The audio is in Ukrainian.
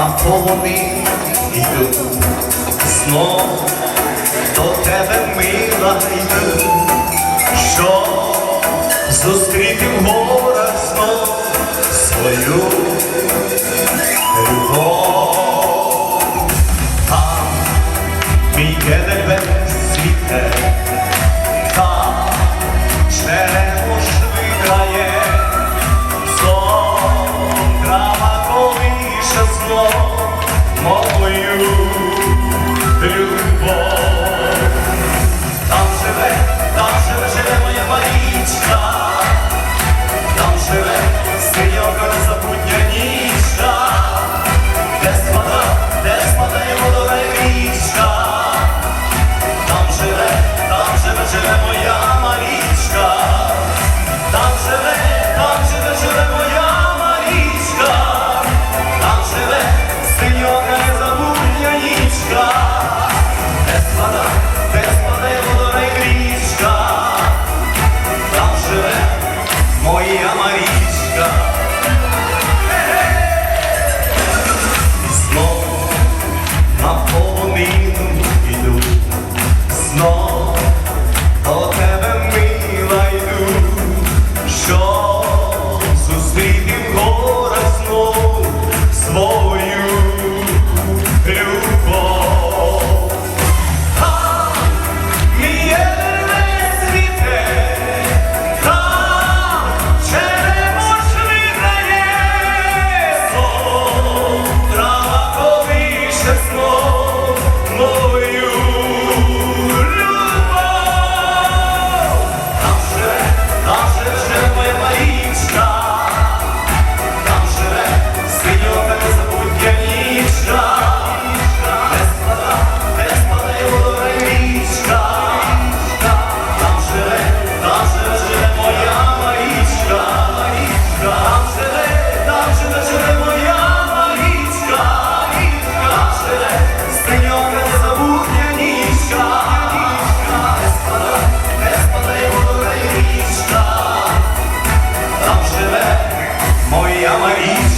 А полони йду, знов до тебе мила йду, що зустріти в горах знов свою. серця мов a Marisa.